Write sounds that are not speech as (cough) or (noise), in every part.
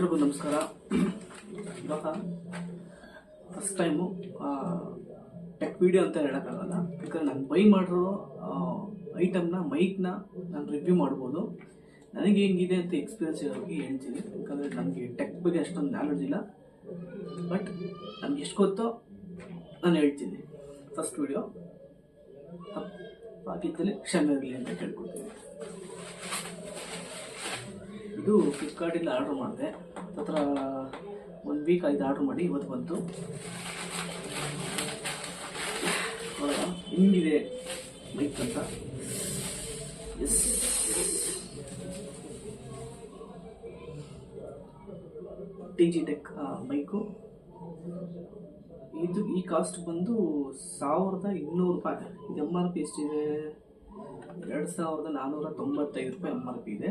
ಎಲ್ರಿಗೂ ನಮಸ್ಕಾರ. ಇವಾಗ ಫಸ್ಟ್ ಟೈಮು ಟೆಕ್ ವಿಡಿಯೋ ಅಂತ ಹೇಳೋಕ್ಕಾಗಲ್ಲ. ಯಾಕಂದರೆ ನಾನು ಬೈ ಮಾಡಿರೋ ಐಟಮ್ನ ಮೈಕ್ನ ನಾನು ರಿವ್ಯೂ ಮಾಡ್ಬೋದು. ನನಗೆ ಹೆಂಗಿದೆ ಅಂತ ಎಕ್ಸ್ಪೀರಿಯನ್ಸ್ ಇರೋರಿಗೆ ಹೇಳ್ತೀನಿ. ಯಾಕಂದರೆ ನನಗೆ ಟೆಕ್ ಬಗ್ಗೆ ಅಷ್ಟೊಂದು ನಾಲೆಡ್ಜ್ ಇಲ್ಲ. ಬಟ್ ನನಗೆ ಎಷ್ಟು ಗೊತ್ತೋ ನಾನು ಹೇಳ್ತೀನಿ. ಫಸ್ಟ್ ವಿಡಿಯೋ ತಲೆ ಕ್ಷಮೆ ಇರಲಿ ಅಂತ ಕೇಳ್ಕೊಡ್ತೀನಿ ಇದು ಫ್ಲಿಪ್ಕಾರ್ಟಿಂದ ಆರ್ಡ್ರ್ ಮಾಡಿದೆ. ಹತ್ರ ಒಂದು ವೀಕ್ ಆಯ್ತು ಆರ್ಡ್ರ್ ಮಾಡಿ, ಇವತ್ತು ಬಂತು. ಹಿಂಗಿದೆ ಬೈಕ್ ಅಂತ. S T G tech bike ಇದು ಈ ಕಾಸ್ಟ್ ಬಂದು ಸಾವಿರದ ಇನ್ನೂರು ರೂಪಾಯಿ. ಇದು ಎಂ ಆರ್ ಪಿ ಎಷ್ಟಿದೆ? ಎರಡು ಸಾವಿರದ ನಾನ್ನೂರ ತೊಂಬತ್ತೈದು ರೂಪಾಯಿ ಎಂ ಆರ್ ಪಿ ಇದೆ.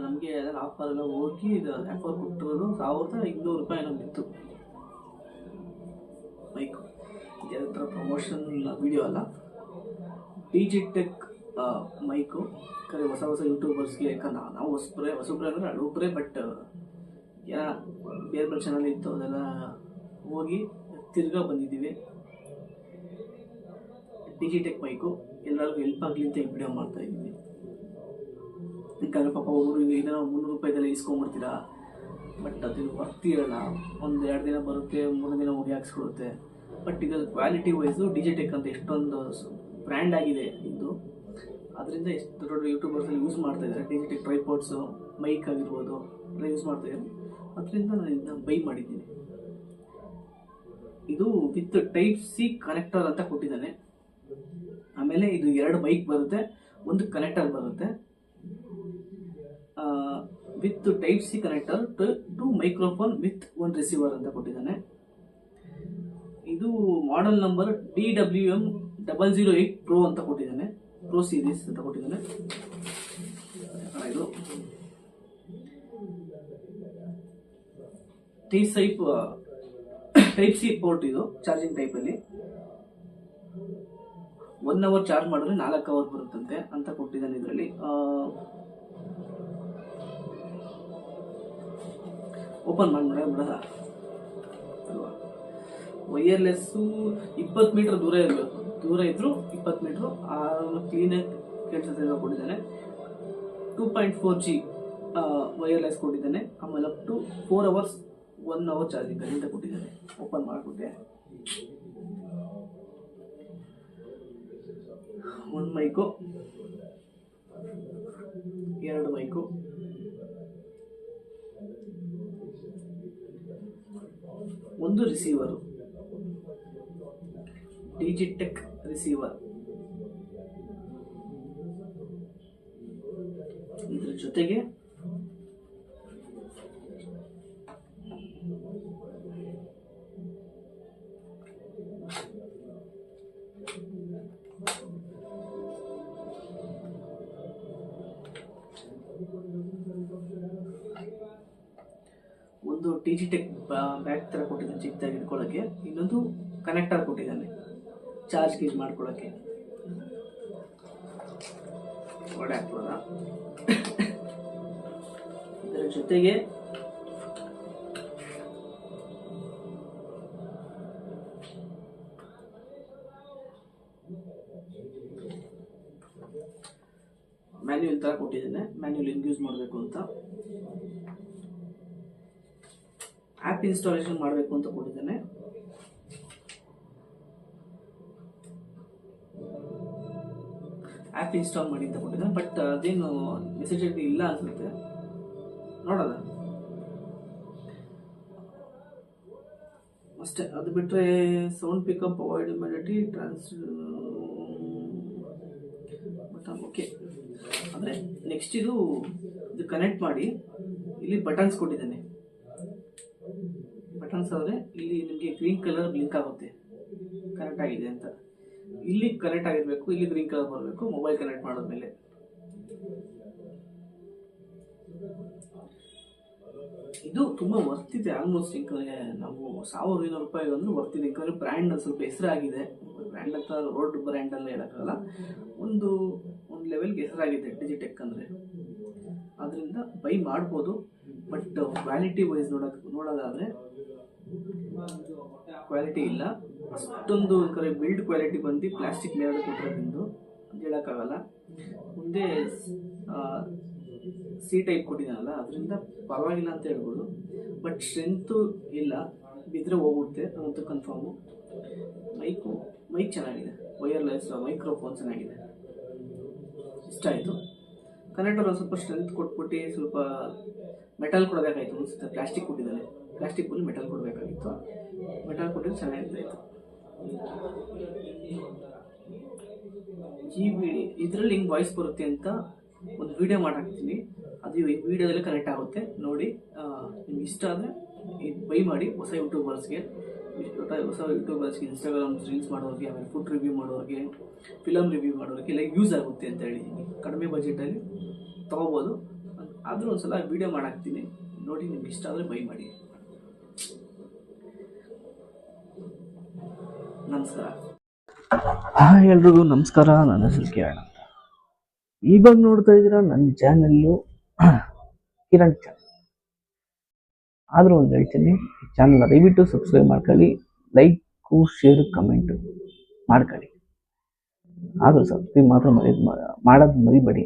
ನಮಗೆ ಅದರ ಆಫರ್ ಎಲ್ಲ ಹೋಗಿ ಆಫರ್ ಕೊಟ್ಟಿರೋದು ಸಾವಿರದ ಇನ್ನೂರು ರೂಪಾಯಿ ನಮ್ಗೆ ಇತ್ತು ಬೈಕು ಇದೇ ಥರ ಪ್ರಮೋಷನ್ ವಿಡಿಯೋ ಅಲ್ಲ. ಡಿ ಜಿ ಟೆಕ್ ಮೈಕು ಕರೆ ಹೊಸ ಹೊಸ ಯೂಟ್ಯೂಬರ್ಸ್ಗೆ ಯಾಕಂದ್ರೆ ನಾವು- ಹೊಸಬ್ರೆ ಹೊಸಬ್ರೆ ಅಂದರೆ ಹಳಬ್ರೆ ಬಟ್ ಯಾ, ಬೇರೆ ಬೇರೆ ಚಾನಲ್ ಇತ್ತು, ಅದೆಲ್ಲ ಹೋಗಿ ತಿರ್ಗಾ ಬಂದಿದ್ದೀವಿ. ಡಿಜಿಟೆಕ್ ಮೈಕು ಎಲ್ಲರಿಗೂ ಹೆಲ್ಪ್ ಆಗಲಿ ಅಂತ ಈ ವಿಡಿಯೋ ಮಾಡ್ತಾ ಇದ್ದೀವಿ. ಯಾಕಂದ್ರೆ ಪಾಪ ಒಬ್ಬರು ಏನೋ ಮುನ್ನೂರು ರೂಪಾಯಿದೆಲ್ಲ ಇಸ್ಕೊಂಡ್ಬಿಡ್ತೀರಾ? ಬಟ್ ಅದು ಬರ್ತಿರಲ್ಲ ಒಂದು ಎರಡು ದಿನ ಬರುತ್ತೆ, ಮೂರು ದಿನ ಹೋಗಿ ಹಾಕ್ಸ್ಕೊಡುತ್ತೆ ಬಟ್ ಇದರ ಕ್ವಾಲಿಟಿ ವೈಸು ಡಿಜಿಟೆಕ್ ಅಂತ ಎಷ್ಟೊಂದು ಬ್ರ್ಯಾಂಡ್ ಆಗಿದೆ ಇದು ಅದರಿಂದ ಎಷ್ಟು ದೊಡ್ಡ ಯೂಟ್ಯೂಬರ್ಸಲ್ಲಿ ಯೂಸ್ ಮಾಡ್ತಾ ಇದ್ದಾರೆ. ಡಿಜಿಟೆಕ್ ಟ್ರೈಪೋರ್ಟ್ಸು ಮೈಕ್ ಆಗಿರ್ಬೋದು, ಎಲ್ಲ ಯೂಸ್ ಮಾಡ್ತಾ ಇದ್ದಾರೆ. ಅದರಿಂದ ನಾನು ಇದನ್ನ ಬೈ ಮಾಡಿದ್ದೀನಿ. ಇದು ವಿತ್ ಟೈಪ್ ಸಿ ಕನೆಕ್ಟರ್ ಅಂತ ಕೊಟ್ಟಿದ್ದಾನೆ. ಆಮೇಲೆ ಇದು ಎರಡು ಮೈಕ್ ಬರುತ್ತೆ, ಒಂದು ಕನೆಕ್ಟರ್ ಬರುತ್ತೆ. With type C connector to microphone with one receiver ಅಂತ ಕೊಟ್ಟಿದ್ದಾನೆ. ಇದು model number D W M double zero eight pro ಅಂತ ಕೊಟ್ಟಿದ್ದಾನೆ. ಪ್ರೋ ಸೀರೀಸ್ ಅಂತ ಕೊಟ್ಟಿದ್ದಾನೆ. ಇದು. ಟಿ ಸೈಪ್ ಟೈಪ್ ಸಿ ಪೋರ್ಟ್ ಇದು ಚಾರ್ಜಿಂಗ್ ಟೈಪಲ್ಲಿ ಒನ್ ಅವರ್ ಚಾರ್ಜ್ ಮಾಡಿದ್ರೆ ನಾಲ್ಕು ಅವರ್ ಬರುತ್ತಂತೆ ಅಂತ ಕೊಟ್ಟಿದ್ದಾನೆ ಇದರಲ್ಲಿ. ಓಪನ್ ಮಾಡಿ ಬಿಡಲ್ಲ ಅಲ್ವಾ? ವೈರ್ಲೆಸ್ಸು ಇಪ್ಪತ್ತು ಮೀಟರ್ ದೂರ ಇರಬೇಕು. ದೂರ ಇದ್ದರೂ ಇಪ್ಪತ್ತು ಮೀಟ್ರು. ಕ್ಲೀನಾಗಿ ಕ್ಲೀನ್ ಅಂತ ಕೊಟ್ಟಿದ್ದಾನೆ. Two point four G wireless ಕೊಟ್ಟಿದ್ದಾನೆ. ಆಮೇಲೆ up to four hours one hour charging ಗಂಟೆ ಕೊಟ್ಟಿದ್ದಾನೆ. ಓಪನ್ ಮಾಡಿಬಿಟ್ಟೆ. ಒಂದು ಮೈಕು ಎರಡು ಮೈಕು ಒಂದು ರಿಸೀವರು ಡಿಜಿಟೆಕ್ ರಿಸೀವರ್ ಇದರ ಜೊತೆಗೆ ಒಂದು ಟಿ ಜಿ ಟೆಕ್ ಬ್ಯಾಗ್ ಥರ ಕೊಟ್ಟಿದ್ದಾನೆ, ಚಿಕ್ಕದಾಗಿ ಇಟ್ಕೊಳ್ಳೋಕ್ಕೆ ಇನ್ನೊಂದು ಕನೆಕ್ಟರ್ ಕೊಟ್ಟಿದ್ದಾನೆ ಚಾರ್ಜ್ ಗೀಜ್ ಮಾಡ್ಕೊಳ್ಳೋಕ್ಕೆ ಒಳ್ಳೆ ಆಗ್ತದ ಇದರ ಜೊತೆಗೆ ಮ್ಯಾನ್ಯೂಲ್ ಥರ ಕೊಟ್ಟಿದ್ದಾನೆ. ಮ್ಯಾನ್ಯೂಲ್ ಹೆಂಗೆ ಯೂಸ್ ಮಾಡಬೇಕು ಅಂತ. ಆ್ಯಪ್ ಇನ್ಸ್ಟಾಲೇಷನ್ ಮಾಡಬೇಕು ಅಂತ ಕೊಟ್ಟಿದ್ದಾನೆ. ಆ್ಯಪ್ ಇನ್ಸ್ಟಾಲ್ ಮಾಡಿ ಅಂತ ಕೊಟ್ಟಿದ್ದಾನೆ. ಬಟ್ ಅದೇನು ನೆಸೆಸಿಟಿ ಇಲ್ಲ ಅನ್ಸುತ್ತೆ. ನೋಡೋಣ. ಅಷ್ಟೇ, ಅದು ಬಿಟ್ಟರೆ ಸೌಂಡ್ ಪಿಕಪ್ ಅವಾಯ್ಡ್ ಮಾಡಿ ಟ್ರಾನ್ಸ್ ಓಕೆ ಅಂದರೆ ನೆಕ್ಸ್ಟ್ ಇದು ಇದು ಕನೆಕ್ಟ್ ಮಾಡಿ, ಇಲ್ಲಿ ಬಟನ್ಸ್ ಕೊಟ್ಟಿದ್ದಾನೆ. ಆದರೆ ಇಲ್ಲಿ ನಿಮಗೆ ಗ್ರೀನ್ ಕಲರ್ ಬ್ಲಿಂಕ್ ಆಗುತ್ತೆ. ಕನೆಕ್ಟ್ ಆಗಿದೆ ಅಂತ. ಇಲ್ಲಿ ಕನೆಕ್ಟ್ ಆಗಿರಬೇಕು, ಇಲ್ಲಿ ಗ್ರೀನ್ ಕಲರ್ ಬರಬೇಕು ಮೊಬೈಲ್ ಕನೆಕ್ಟ್ ಮಾಡಿದ್ಮೇಲೆ. ಇದು ತುಂಬ ವರ್ತಿದೆ ಆಲ್ಮೋಸ್ಟ್ ಯಾಕಂದರೆ ನಾವು ಸಾವಿರದ ಐನೂರು ರೂಪಾಯಿ ಅಂದ್ರೆ ವರ್ತಿದೆ ಯಾಕಂದರೆ ಬ್ರ್ಯಾಂಡ್ ಸ್ವಲ್ಪ ಹೆಸರಾಗಿದೆ ಬ್ರ್ಯಾಂಡ್ ಅಂತ ರೋಡ್ ಬ್ರ್ಯಾಂಡ್ ಎಲ್ಲ ಹೇಳೋಕ್ಕಾಗಲ್ಲ. ಒಂದು ಒಂದು ಲೆವೆಲ್ಗೆ ಹೆಸರಾಗಿದೆ ಡಿಜಿಟೆಕ್ ಅಂದರೆ. ಅದರಿಂದ ಬೈ ಮಾಡ್ಬೋದು. ಬಟ್ ಕ್ವಾಲಿಟಿ ವೈಸ್ ನೋಡಕ್, ನೋಡೋದಾದರೆ ಕ್ವಾಲಿಟಿ ಇಲ್ಲ. ಅಷ್ಟೊಂದು ಕರೆ ಬಿಲ್ಡ್ ಕ್ವಾಲಿಟಿ ಬಂದು ಪ್ಲಾಸ್ಟಿಕ್ ಮೇಲೆ ಕೊಟ್ಟಿರೋದ್ರಿಂದ ಅಂತ ಹೇಳೋಕ್ಕಾಗಲ್ಲ. ಮುಂದೆ ಸಿ ಟೈಪ್ ಕೊಟ್ಟಿದ್ದಾನಲ್ಲ, ಅದರಿಂದ ಪರವಾಗಿಲ್ಲ ಅಂತ ಹೇಳ್ಬೋದು. ಬಟ್ ಸ್ಟ್ರೆಂತು ಇಲ್ಲ. ಬಿದ್ದರೆ ಹೋಗುತ್ತೆ ಅಂತ ಕನ್ಫರ್ಮು ಮೈಕು ಮೈಕ್ ಚೆನ್ನಾಗಿದೆ. ವೈರ್ಲೆಸ್ ಮೈಕ್ರೋಫೋನ್ ಚೆನ್ನಾಗಿದೆ. ಇಷ್ಟ ಆಯಿತು? ಕನೆಕ್ಟರ್ ಸ್ವಲ್ಪ ಸ್ಟ್ರೆಂತ್ ಕೊಟ್ಬಿಟ್ಟು ಸ್ವಲ್ಪ ಮೆಟಲ್ ಕೊಡಬೇಕಾಯ್ತು ಅನಿಸುತ್ತೆ ಪ್ಲಾಸ್ಟಿಕ್ ಕೊಟ್ಟಿದ್ದಾನೆ ಪ್ಲಾಸ್ಟಿಕ್ ಬದಲು ಮೆಟಲ್ ಕೊಡಬೇಕಾಗಿತ್ತು. ಮೆಟಲ್ ಕೊಟ್ಟಿದ್ದು ಚೆನ್ನಾಗಿರ್ತಾಯಿತ್ತು ಈ ವಿ ಇದರಲ್ಲಿ ಹಿಂಗೆ ವಾಯ್ಸ್ ಬರುತ್ತೆ ಅಂತ ಒಂದು ವಿಡಿಯೋ ಮಾಡಾಕ್ತೀನಿ ಅದು ವಿಡಿಯೋದಲ್ಲಿ ಕನೆಕ್ಟ್ ಆಗುತ್ತೆ. ನೋಡಿ ನಿಮ್ಗೆ ಇಷ್ಟ ಆದರೆ ಬೈ ಮಾಡಿ ಹೊಸ ಯೂಟ್ಯೂಬರ್ಸ್ಗೆ ಹೊಸ ಯೂಟ್ಯೂಬರ್ಸ್ಗೆ ಇನ್ಸ್ಟಾಗ್ರಾಮ್ ರೀಲ್ಸ್ ಮಾಡೋರಿಗೆ, ಆಮೇಲೆ ಫುಡ್ ರಿವ್ಯೂ ಮಾಡೋರಿಗೆ ಫಿಲಮ್ ರಿವ್ಯೂ ಮಾಡೋರಿಗೆ ಎಲ್ಲ ಯೂಸ್ ಆಗುತ್ತೆ ಅಂತ ಹೇಳಿ ಕಡಿಮೆ ಬಜೆಟಲ್ಲಿ ತೊಗೋಬೋದು. ಆದರೂ ಒಂದು ಸಲ ವೀಡಿಯೋ ಮಾಡಾಕ್ತೀನಿ. ನೋಡಿ ನಿಮ್ಗೆ ಇಷ್ಟ ಆದರೆ ಬೈ ಮಾಡಿ. ನಮಸ್ಕಾರ. ಹಾಯ್ ಎಲ್ರಿಗೂ ನಮಸ್ಕಾರ. ನನ್ನ ಹೆಸರು ಕಿರಣ್ ಅಂತ. ಇವಾಗ ನೋಡ್ತಾ ಇದ್ದೀರಾ ನನ್ನ ಚಾನಲ್ಲು (clears throat) ಕಿರಣ್ ಚಾನಲ್ ಆದರೂ ಒಂದು ಹೇಳ್ತೀನಿ ಚಾನಲ್ ದಯವಿಟ್ಟು ಸಬ್ಸ್ಕ್ರೈಬ್ ಮಾಡ್ಕೊಳ್ಳಿ ಲೈಕು ಶೇರ್ ಕಮೆಂಟು ಮಾಡ್ಕೊಳ್ಳಿ. ಆದರೂ ಸಬ್ಸ್ಕ್ರೈಬ್ ಮಾತ್ರ ಮರಿ ಮಾಡೋದು ಮರಿಬೇಡಿ.